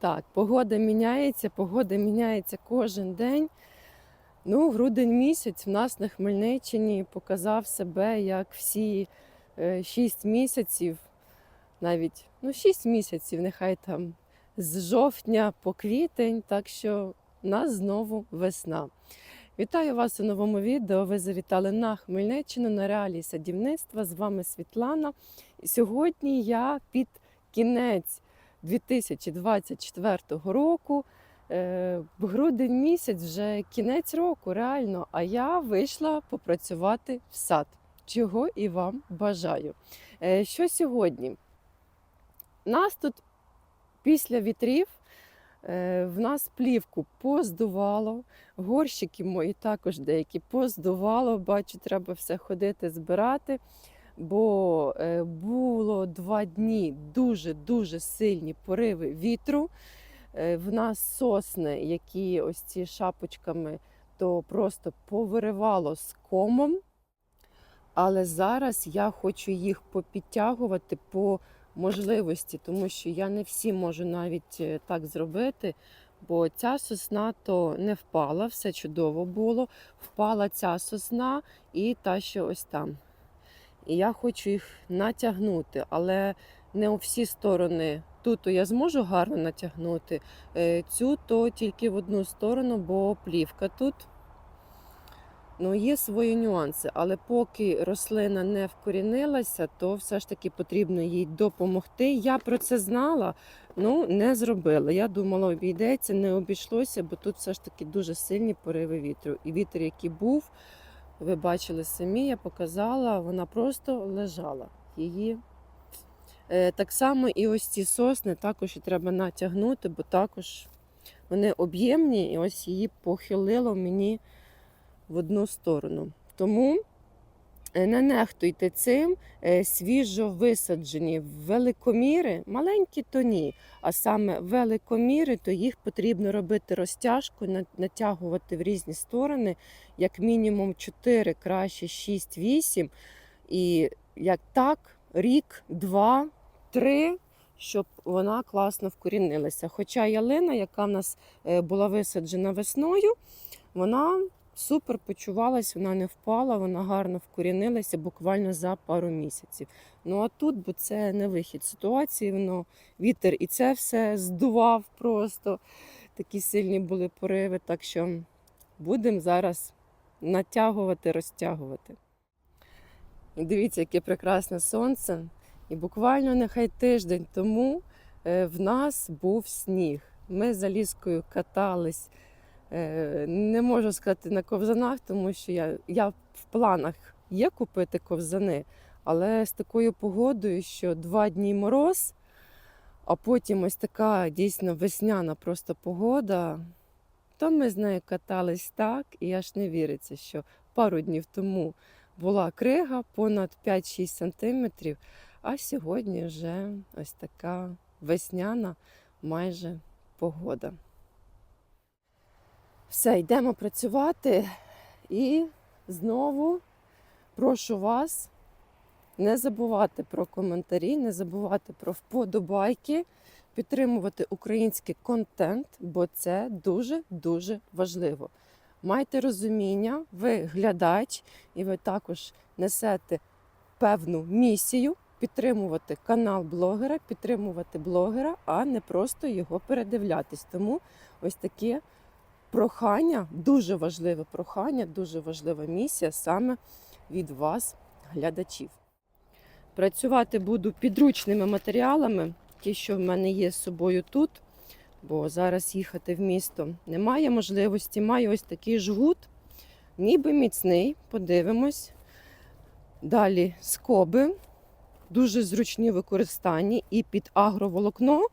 Так, погода міняється, погода міняється кожен день. Ну, грудень місяць в нас на Хмельниччині показав себе як всі 6 місяців, навіть ну, 6 місяців, нехай там з жовтня по квітень, так що в нас знову весна. Вітаю вас у новому відео. Ви завітали на Хмельниччину на реалії садівництва. З вами Світлана. І сьогодні я під кінець 2024 року. Е, Грудень місяць вже кінець року, реально. А я вийшла попрацювати в сад, чого і вам бажаю. Е, Що сьогодні? Нас тут після вітрів е, в нас плівку поздувало, горщики мої також деякі поздувало. Бачу, треба все ходити збирати бо е, було два дні дуже-дуже сильні пориви вітру. Е, В нас сосни, які ось ці шапочками, то просто повиривало з комом. Але зараз я хочу їх попідтягувати по можливості, тому що я не всі можу навіть е, так зробити. Бо ця сосна то не впала, все чудово було. Впала ця сосна і та, що ось там. І я хочу їх натягнути, але не у всі сторони. Тут то я зможу гарно натягнути, е, цю то тільки в одну сторону, бо плівка тут. Ну, є свої нюанси, але поки рослина не вкорінилася, то все ж таки потрібно їй допомогти. Я про це знала, ну не зробила. Я думала, обійдеться, не обійшлося, бо тут все ж таки дуже сильні пориви вітру. І вітер, який був, ви бачили самі, я показала, вона просто лежала. Її Е, так само і ось ці сосни також треба натягнути, бо також вони об'ємні, і ось її похилило мені в одну сторону. Тому не нехтуйте цим Е, свіжо висаджені великоміри, маленькі то ні, а саме великоміри, то їх потрібно робити розтяжку, натягувати в різні сторони, як мінімум 4, краще 6-8. І як так, рік, два, три, щоб вона класно вкорінилася. Хоча ялина, яка в нас е, була висаджена весною, вона супер почувалась, вона не впала, вона гарно вкорінилася буквально за пару місяців. Ну а тут, бо це не вихід ситуації, воно вітер і це все здував просто. Такі сильні були пориви. Так що будемо зараз натягувати, розтягувати. Дивіться, яке прекрасне сонце. І буквально нехай тиждень тому е, в нас був сніг. Ми з Аліскою катались. Е, Не можу сказати на ковзанах, тому що я, я в планах є купити ковзани, але з такою погодою, що два дні мороз, а потім ось така дійсно весняна просто погода. То ми з нею катались так, і аж не віриться, що пару днів тому була крига понад 5-6 сантиметрів, а сьогодні вже ось така весняна майже погода. Все, йдемо працювати і знову прошу вас не забувати про коментарі, не забувати про вподобайки, підтримувати український контент, бо це дуже-дуже важливо. Майте розуміння, ви глядач, і ви також несете певну місію підтримувати канал блогера, підтримувати блогера, а не просто його передивлятись. Тому ось таке прохання, дуже важливе прохання, дуже важлива місія саме від вас, глядачів. Працювати буду підручними матеріалами, ті, що в мене є з собою тут, бо зараз їхати в місто немає можливості. Маю ось такий жгут, ніби міцний, подивимось. Далі скоби, дуже зручні в використанні і під агроволокно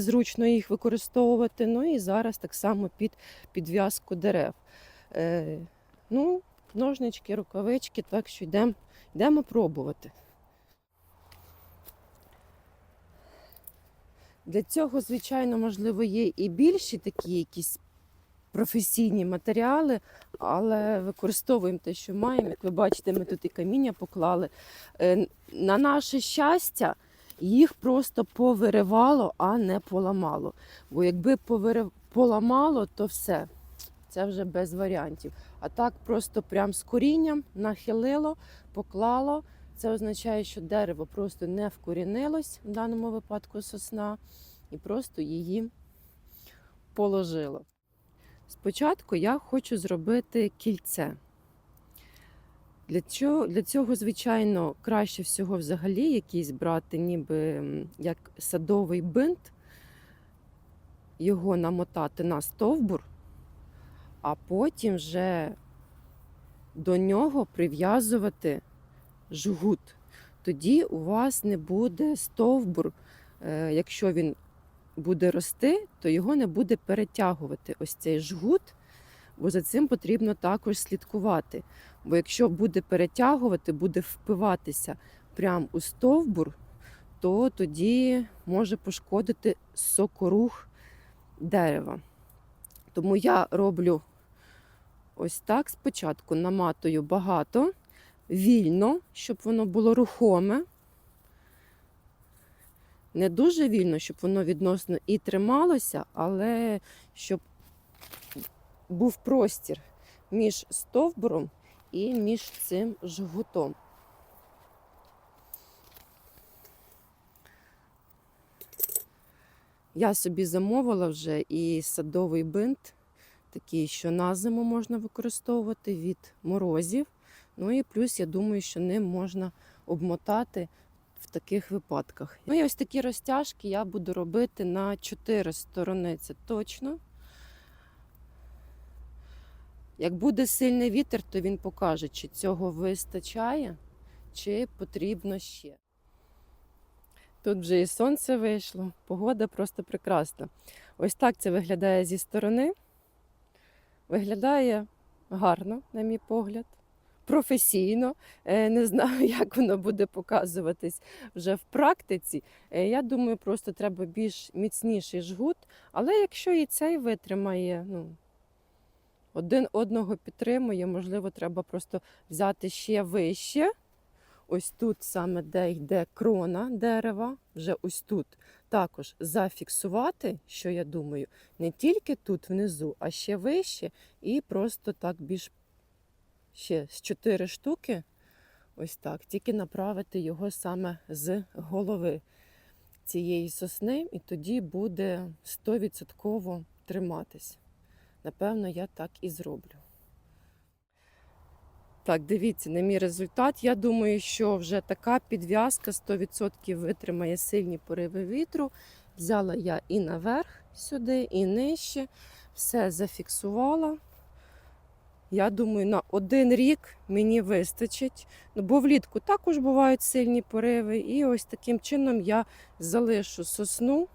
зручно їх використовувати. Ну і зараз так само під підв'язку дерев. Е, ну, ножнички, рукавички, так що йдемо йдемо пробувати. Для цього, звичайно, можливо, є і більші такі якісь професійні матеріали, але використовуємо те, що маємо. Як ви бачите, ми тут і каміння поклали. Е, На наше щастя, їх просто повиривало, а не поламало. Бо якби повирив... поламало, то все. Це вже без варіантів. А так просто прям з корінням нахилило, поклало. Це означає, що дерево просто не вкорінилось, в даному випадку сосна, і просто її положило. Спочатку я хочу зробити кільце. Для цього, для цього, звичайно, краще всього взагалі якийсь брати, ніби як садовий бинт, його намотати на стовбур, а потім вже до нього прив'язувати жгут. Тоді у вас не буде стовбур, е, якщо він буде рости, то його не буде перетягувати ось цей жгут, бо за цим потрібно також слідкувати. Бо якщо буде перетягувати, буде впиватися прямо у стовбур, то тоді може пошкодити сокорух дерева. Тому я роблю ось так спочатку наматую багато, вільно, щоб воно було рухоме. Не дуже вільно, щоб воно відносно і трималося, але щоб був простір між стовбуром і між цим жгутом. Я собі замовила вже і садовий бинт, такий, що на зиму можна використовувати від морозів. Ну і плюс, я думаю, що ним можна обмотати в таких випадках. Ну і ось такі розтяжки я буду робити на 4 сторони, це точно. Як буде сильний вітер, то він покаже, чи цього вистачає, чи потрібно ще. Тут вже і сонце вийшло, погода просто прекрасна. Ось так це виглядає зі сторони. Виглядає гарно, на мій погляд, професійно. Е, Не знаю, як воно буде показуватись вже в практиці. Е, Я думаю, просто треба більш міцніший жгут. Але якщо і цей витримає, ну, один одного підтримує, можливо, треба просто взяти ще вище. Ось тут саме де йде крона дерева, вже ось тут також зафіксувати, що я думаю, не тільки тут внизу, а ще вище, і просто так більш ще з чотири штуки, ось так, тільки направити його саме з голови цієї сосни, і тоді буде 100% триматись. Напевно, я так і зроблю. Так, дивіться на мій результат. Я думаю, що вже така підв'язка 100% витримає сильні пориви вітру. Взяла я і наверх сюди, і нижче. Все зафіксувала. Я думаю, на один рік мені вистачить. Ну, бо влітку також бувають сильні пориви. І ось таким чином я залишу сосну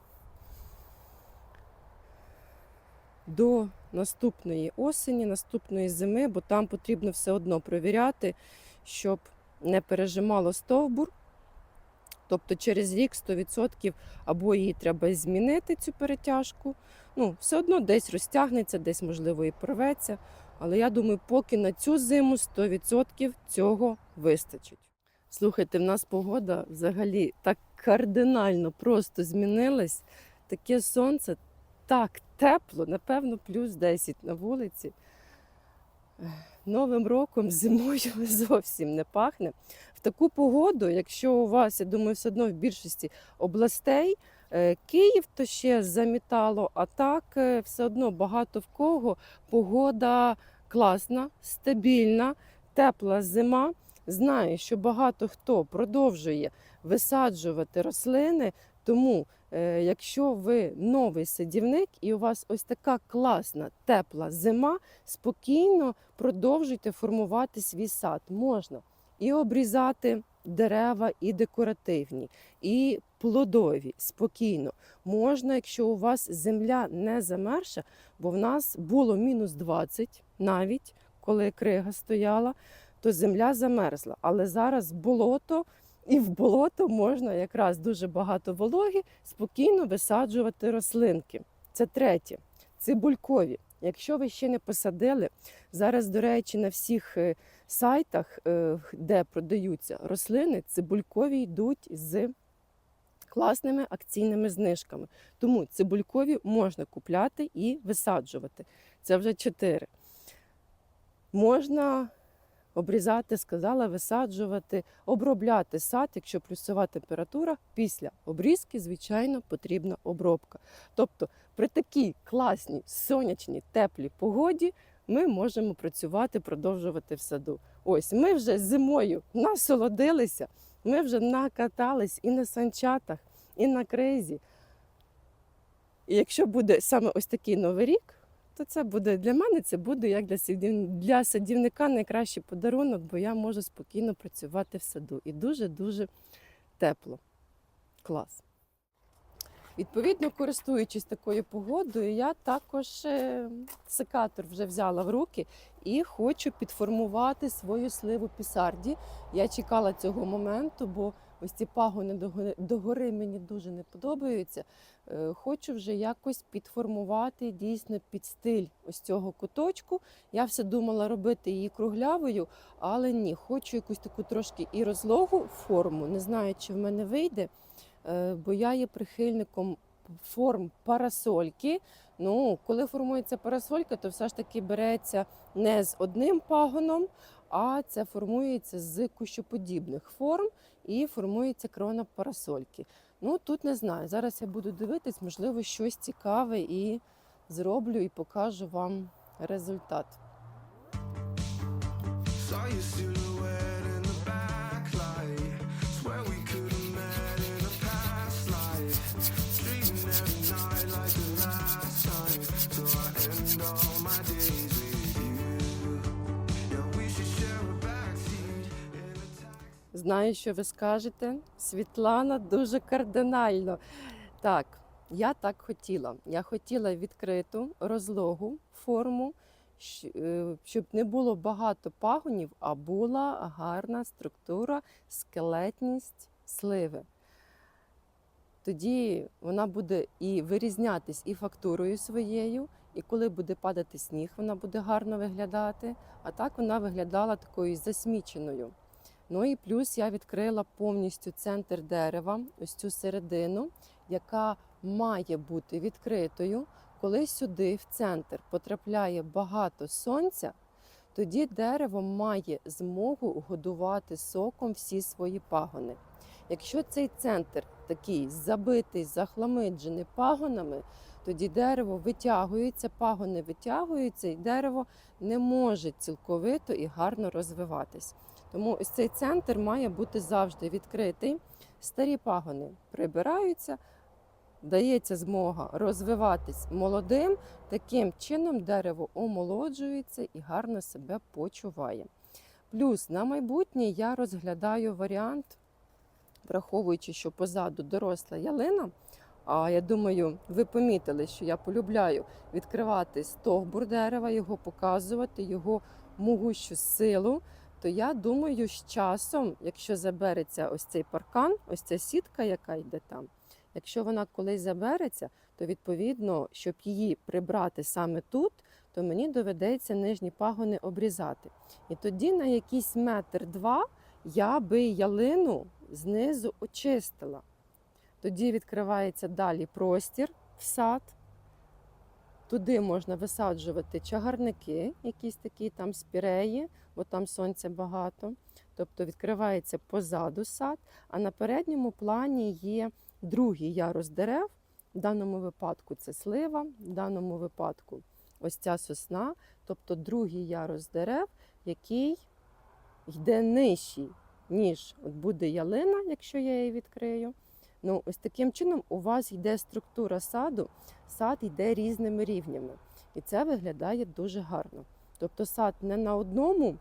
до наступної осені, наступної зими, бо там потрібно все одно провіряти, щоб не пережимало стовбур. Тобто через рік 100% або її треба змінити, цю перетяжку. Ну, все одно десь розтягнеться, десь, можливо, і порветься. Але я думаю, поки на цю зиму 100% цього вистачить. Слухайте, в нас погода взагалі так кардинально просто змінилась. Таке сонце, так тепло, напевно, плюс 10 на вулиці. Новим роком зимою зовсім не пахне. В таку погоду, якщо у вас, я думаю, все одно в більшості областей, е, Київ то ще замітало, а так е, все одно багато в кого погода класна, стабільна, тепла зима. Знаю, що багато хто продовжує висаджувати рослини, тому Якщо ви новий садівник і у вас ось така класна тепла зима, спокійно продовжуйте формувати свій сад. Можна і обрізати дерева, і декоративні, і плодові спокійно. Можна, якщо у вас земля не замерша, бо в нас було мінус 20 навіть коли крига стояла, то земля замерзла. Але зараз болото. І в болото можна якраз дуже багато вологи спокійно висаджувати рослинки. Це третє. Цибулькові. Якщо ви ще не посадили, зараз, до речі, на всіх е, сайтах, е, де продаються рослини, цибулькові йдуть з класними акційними знижками. Тому цибулькові можна купляти і висаджувати. Це вже чотири. Можна обрізати, сказала, висаджувати, обробляти сад, якщо плюсова температура. Після обрізки, звичайно, потрібна обробка. Тобто при такій класній, сонячній, теплій погоді ми можемо працювати, продовжувати в саду. Ось ми вже зимою насолодилися, ми вже накатались і на санчатах, і на кризі. І якщо буде саме ось такий новий рік, то це буде для мене це буде як для для садівника найкращий подарунок, бо я можу спокійно працювати в саду. І дуже-дуже тепло. Клас. Відповідно, користуючись такою погодою, я також е, секатор вже взяла в руки і хочу підформувати свою сливу пісарді. Я чекала цього моменту, бо ось ці пагони догори, мені дуже не подобаються. Е, Хочу вже якось підформувати дійсно під стиль ось цього куточку. Я все думала робити її круглявою, але ні, хочу якусь таку трошки і розлогу форму. Не знаю, чи в мене вийде, е, бо я є прихильником форм парасольки. Ну, коли формується парасолька, то все ж таки береться не з одним пагоном, а це формується з кущоподібних форм і формується крона парасольки. Ну тут не знаю. Зараз я буду дивитись, можливо, щось цікаве і зроблю і покажу вам результат. Знаю, що ви скажете. Світлана дуже кардинально. Так, я так хотіла. Я хотіла відкриту розлогу форму, е, щоб не було багато пагонів, а була гарна структура, скелетність сливи. Тоді вона буде і вирізнятись і фактурою своєю, і коли буде падати сніг, вона буде гарно виглядати. А так вона виглядала такою засміченою. Ну і плюс я відкрила повністю центр дерева, ось цю середину, яка має бути відкритою. Коли сюди, в центр, потрапляє багато сонця, тоді дерево має змогу годувати соком всі свої пагони. Якщо цей центр такий забитий, захламиджений пагонами, тоді дерево витягується, пагони витягуються, і дерево не може цілковито і гарно розвиватись. Тому ось цей центр має бути завжди відкритий. Старі пагони прибираються, дається змога розвиватись молодим. Таким чином дерево омолоджується і гарно себе почуває. Плюс на майбутнє я розглядаю варіант, враховуючи, що позаду доросла ялина. А я думаю, ви помітили, що я полюбляю відкривати стовбур дерева, його показувати, його могущу силу то я думаю, з часом, якщо забереться ось цей паркан, ось ця сітка, яка йде там, якщо вона колись забереться, то відповідно, щоб її прибрати саме тут, то мені доведеться нижні пагони обрізати. І тоді на якийсь метр два я би ялину знизу очистила. Тоді відкривається далі простір в сад. Туди можна висаджувати чагарники, якісь такі там спіреї, бо там сонця багато. Тобто відкривається позаду сад, а на передньому плані є другий ярус дерев. В даному випадку це слива, в даному випадку ось ця сосна, тобто другий ярус дерев, який йде нижчий, ніж от буде ялина, якщо я її відкрию. Ну, ось таким чином у вас йде структура саду, сад йде різними рівнями. І це виглядає дуже гарно. Тобто сад не на одному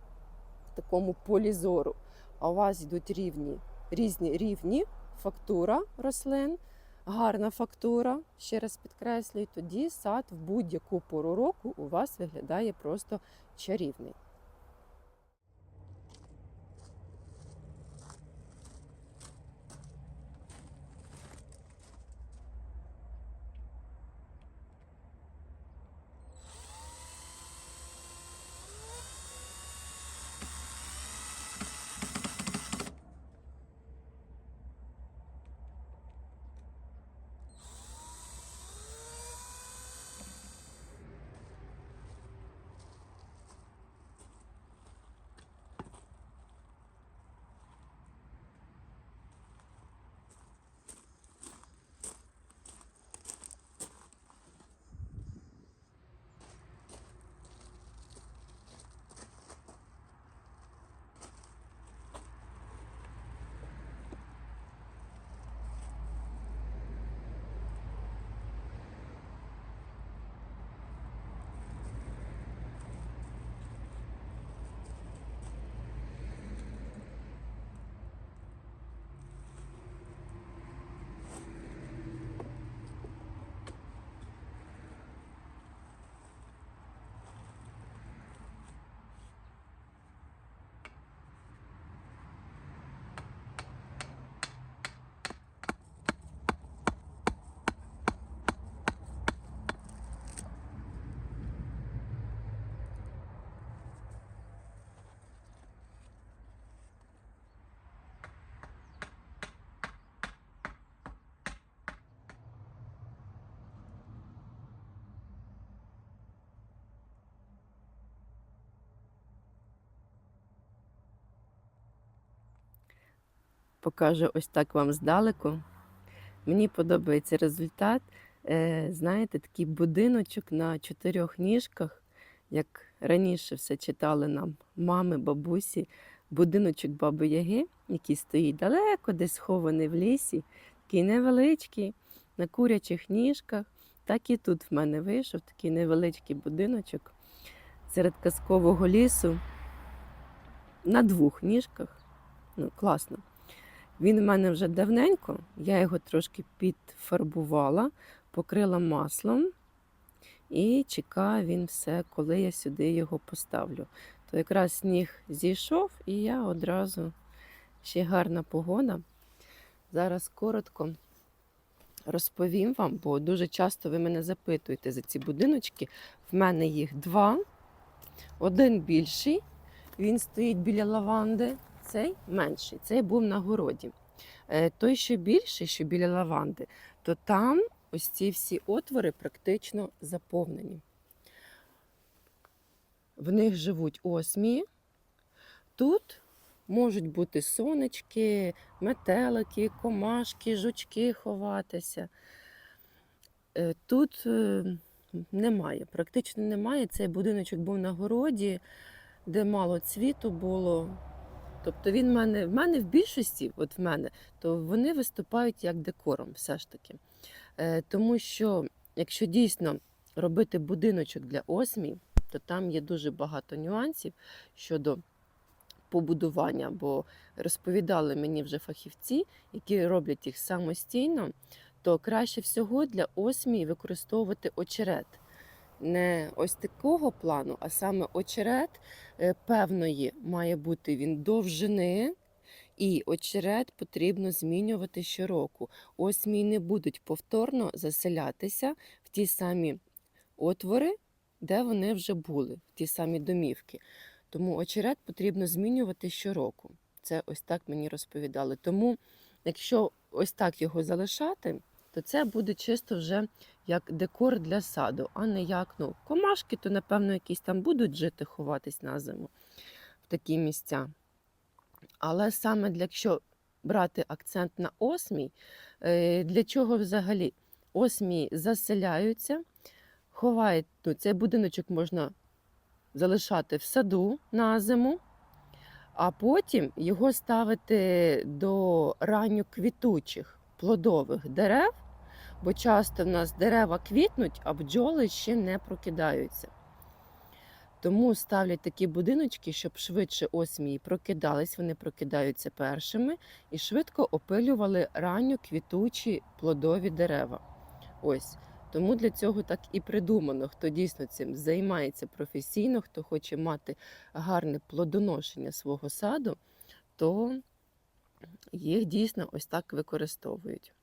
такому полі зору, а у вас йдуть рівні, різні рівні, фактура рослин, гарна фактура, ще раз підкреслюю, тоді сад в будь-яку пору року у вас виглядає просто чарівний. Покажу ось так вам здалеку. Мені подобається результат. Е, знаєте, такий будиночок на чотирьох ніжках, як раніше все читали нам мами, бабусі, будиночок баби Яги, який стоїть далеко, десь схований в лісі, такий невеличкий, на курячих ніжках. Так і тут в мене вийшов такий невеличкий будиночок серед казкового лісу на двох ніжках. Ну, класно. Він у мене вже давненько, я його трошки підфарбувала, покрила маслом і чекаю він все, коли я сюди його поставлю. То якраз сніг зійшов, і я одразу ще гарна погода. Зараз коротко розповім вам, бо дуже часто ви мене запитуєте за ці будиночки. В мене їх два. Один більший, він стоїть біля лаванди, цей менший, цей був на городі. Е, Той, що більший, що біля лаванди, то там ось ці всі отвори практично заповнені. В них живуть осмії. Тут можуть бути сонечки, метелики, комашки, жучки ховатися. Е, Тут е, немає, практично немає. Цей будиночок був на городі, де мало цвіту було. Тобто він в мене, в мене в більшості, от в мене, то вони виступають як декором, все ж таки. Е, тому що, якщо дійсно робити будиночок для осмій, то там є дуже багато нюансів щодо побудування, бо розповідали мені вже фахівці, які роблять їх самостійно, то краще всього для осмій використовувати очерет. Не ось такого плану, а саме очерет е, певної має бути він довжини, і очерет потрібно змінювати щороку. Осмій не будуть повторно заселятися в ті самі отвори, де вони вже були, в ті самі домівки. Тому очерет потрібно змінювати щороку. Це ось так мені розповідали. Тому, якщо ось так його залишати, то це буде чисто вже як декор для саду, а не як ну, комашки, то напевно якісь там будуть жити, ховатись на зиму в такі місця. Але саме для якщо брати акцент на осмій, е, для чого взагалі осмії заселяються, ховають ну, цей будиночок можна залишати в саду на зиму, а потім його ставити до ранньоквітучих плодових дерев, бо часто в нас дерева квітнуть, а бджоли ще не прокидаються. Тому ставлять такі будиночки, щоб швидше осмії прокидались, вони прокидаються першими і швидко опилювали ранньо квітучі плодові дерева. Ось. Тому для цього так і придумано, хто дійсно цим займається професійно, хто хоче мати гарне плодоношення свого саду, то їх дійсно ось так використовують.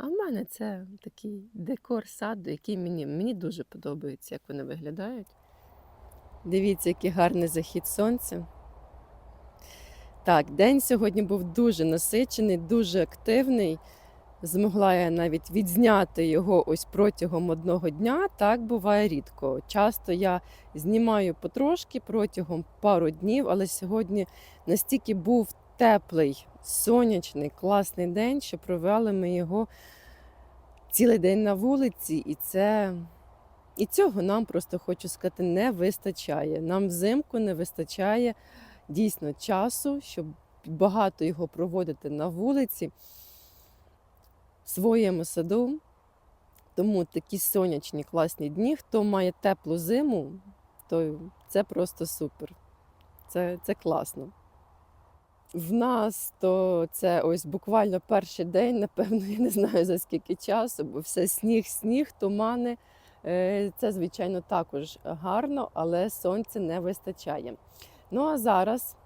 А в мене це такий декор саду, який мені, мені дуже подобається, як вони виглядають. Дивіться, який гарний захід сонця. Так, день сьогодні був дуже насичений, дуже активний. Змогла я навіть відзняти його ось протягом одного дня. Так буває рідко. Часто я знімаю потрошки протягом пару днів, але сьогодні настільки був теплий, сонячний, класний день, що провели ми його цілий день на вулиці, і це. І цього нам просто хочу сказати не вистачає. Нам взимку не вистачає дійсно часу, щоб багато його проводити на вулиці в своєму саду. Тому такі сонячні класні дні. Хто має теплу зиму, то це просто супер. Це, це класно. В нас то це ось буквально перший день, напевно, я не знаю за скільки часу, бо все сніг, сніг, тумани. Е, Це, звичайно, також гарно, але сонця не вистачає. Ну а зараз,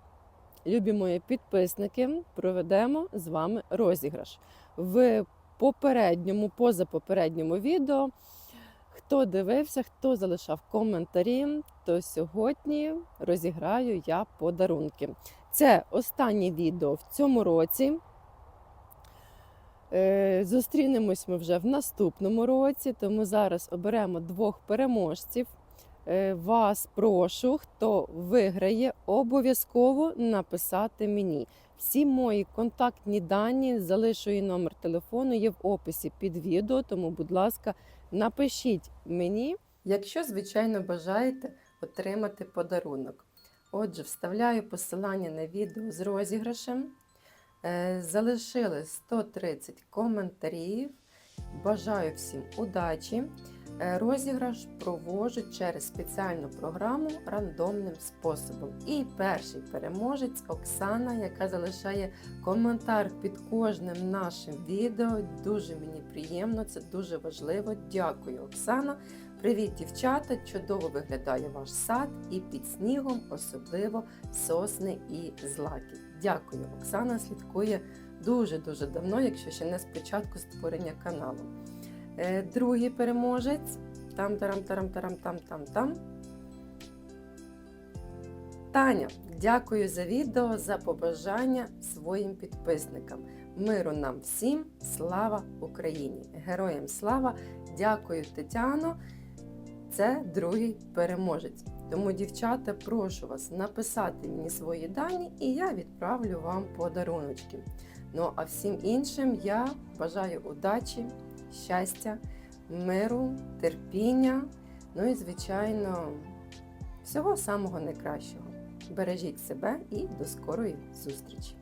любі мої підписники, проведемо з вами розіграш. В попередньому, позапопередньому відео. Хто дивився, хто залишав коментарі, то сьогодні розіграю я подарунки. Це останнє відео в цьому році. Е, Зустрінемось ми вже в наступному році, тому зараз оберемо двох переможців. Е, Вас прошу, хто виграє, обов'язково написати мені. Всі мої контактні дані, залишу і номер телефону, є в описі під відео, тому, будь ласка, напишіть мені, якщо, звичайно, бажаєте отримати подарунок. Отже, вставляю посилання на відео з розіграшем. Е, Залишили 130 коментарів. Бажаю всім удачі. Е, Розіграш проводжу через спеціальну програму рандомним способом. І перший переможець Оксана, яка залишає коментар під кожним нашим відео. Дуже мені приємно, це дуже важливо. Дякую, Оксана. Привіт, дівчата! Чудово виглядає ваш сад і під снігом, особливо сосни і злаки. Дякую, Оксана слідкує дуже-дуже давно, якщо ще не з початку створення каналу. Е, Другий переможець. Там тарам тарам тарам там там там. Таня, дякую за відео, за побажання своїм підписникам. Миру нам всім, слава Україні! Героям слава! Дякую, Тетяно. Це другий переможець. Тому, дівчата, прошу вас написати мені свої дані, і я відправлю вам подаруночки. Ну а всім іншим я бажаю удачі, щастя, миру, терпіння, ну і, звичайно, всього самого найкращого. Бережіть себе і до скорої зустрічі!